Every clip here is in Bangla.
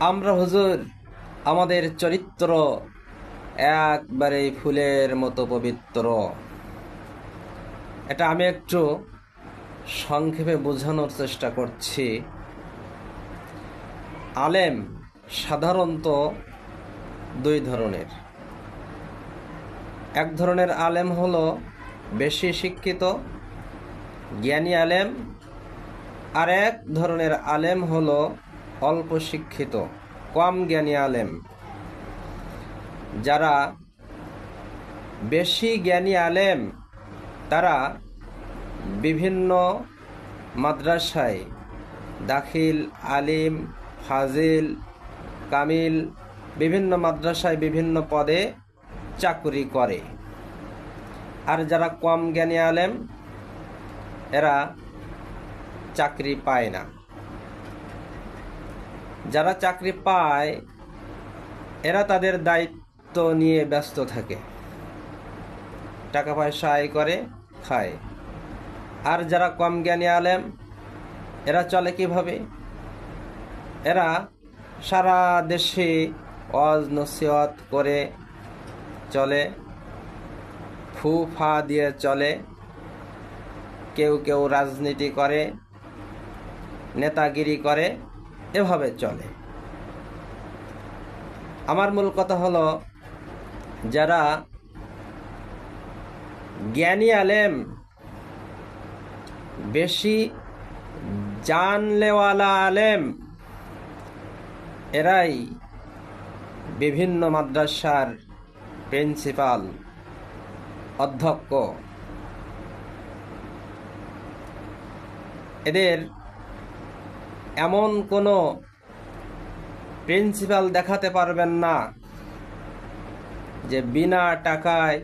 আমরা হুজুর, আমাদের চরিত্র একবারে ফুলের মতো পবিত্র। এটা আমি একটু সংক্ষেপে বোঝানোর চেষ্টা করছি। আলেম সাধারণত দুই ধরনের। এক ধরনের আলেম হলো বেশি শিক্ষিত, জ্ঞানী আলেম। আর এক ধরনের আলেম হলো অল্প শিক্ষিত কম জ্ঞানী আলেম। যারা বেশি জ্ঞানী আলেম, তারা বিভিন্ন মাদ্রাসায় দাখিল, আলিম, ফাজিল, কামিল, বিভিন্ন মাদ্রাসায় বিভিন্ন পদে চাকুরি করে। আর যারা কম জ্ঞানী আলেম, এরা চাকরি পায় না। যারা চাকরি পায়, এরা তাদের দায়িত্ব নিয়ে ব্যস্ত থাকে। টাকা পয়সা আয় করে, খায়। আর যারা কম জ্ঞানী আলেম, এরা চলে কীভাবে? এরা সারা দেশে অজ নসিহত করে চলে ফু ফা দিয়ে চলে, কেউ কেউ রাজনীতি করে, নেতাগিরি করে এভাবে চলে। আমার মূল কথা হলো, যারা জ্ঞানী আলেম, বেশি জানলেওয়ালা আলেম, এরাই বিভিন্ন মাদ্রাসার প্রিন্সিপাল, অধ্যক্ষ। এদের এমন কোনো প্রিন্সিপাল দেখাতে পারবেন না যে বিনা টাকায়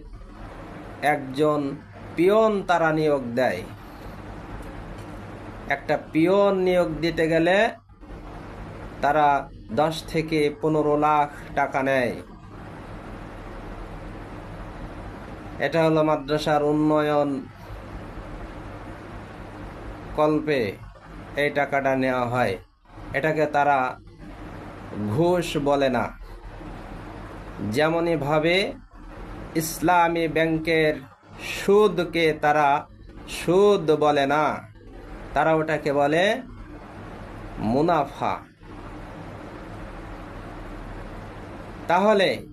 একজন পিয়ন তারা নিয়োগ দেয়। একটা পিয়ন নিয়োগ দিতে গেলে তারা দশ থেকে পনেরো লাখ টাকা নেয়। এটা হলো মাদ্রাসার উন্নয়ন কল্পে। এই টাকাটা নেওয়া হয়। এটাকে তারা ঘুষ বলে না। যেমনই ভাবে ইসলামী ব্যাংকের সুদকে তারা সুদ বলে না, তারা ওটাকে বলে মুনাফা। তাহলে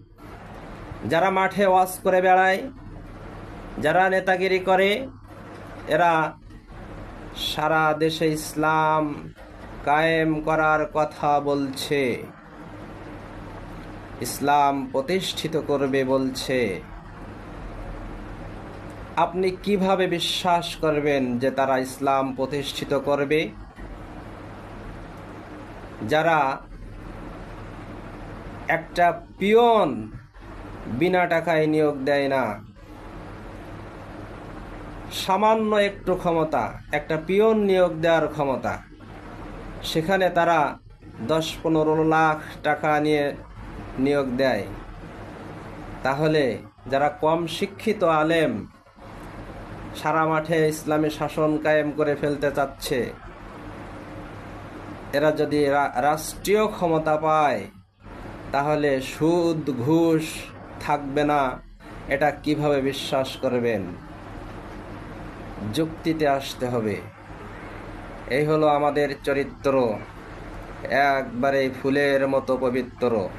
যারা মাঠে ওয়াজ করে বেড়ায়, যারা নেতাগিরি করে, এরা সারা দেশে ইসলাম কায়েম করার কথা বলছে। ইসলাম প্রতিষ্ঠিত করবে বলছে। আপনি কীভাবে বিশ্বাস করবেন যে তারা ইসলাম প্রতিষ্ঠিত করবে? যারা একটা পিয়ন বিনা টাকায় নিয়োগ দেয় না সামান্য একটু ক্ষমতা, একটা পিয়ন নিয়োগ দেওয়ার ক্ষমতা। সেখানে তারা দশ পনেরো লাখ টাকা নিয়ে নিয়োগ দেয়। তাহলে যারা কম শিক্ষিত আলেম, সারা মাঠে ইসলামী শাসন কায়েম করে ফেলতে চাচ্ছে, এরা যদি রাষ্ট্রীয় ক্ষমতা পায়, তাহলে সুদ, ঘুষ থাকবে না। এটা কীভাবে বিশ্বাস করবেন? যুক্তিতে আসতে হবে। এই হলো আমাদের চরিত্র। একবারে ফুলের মতো পবিত্র।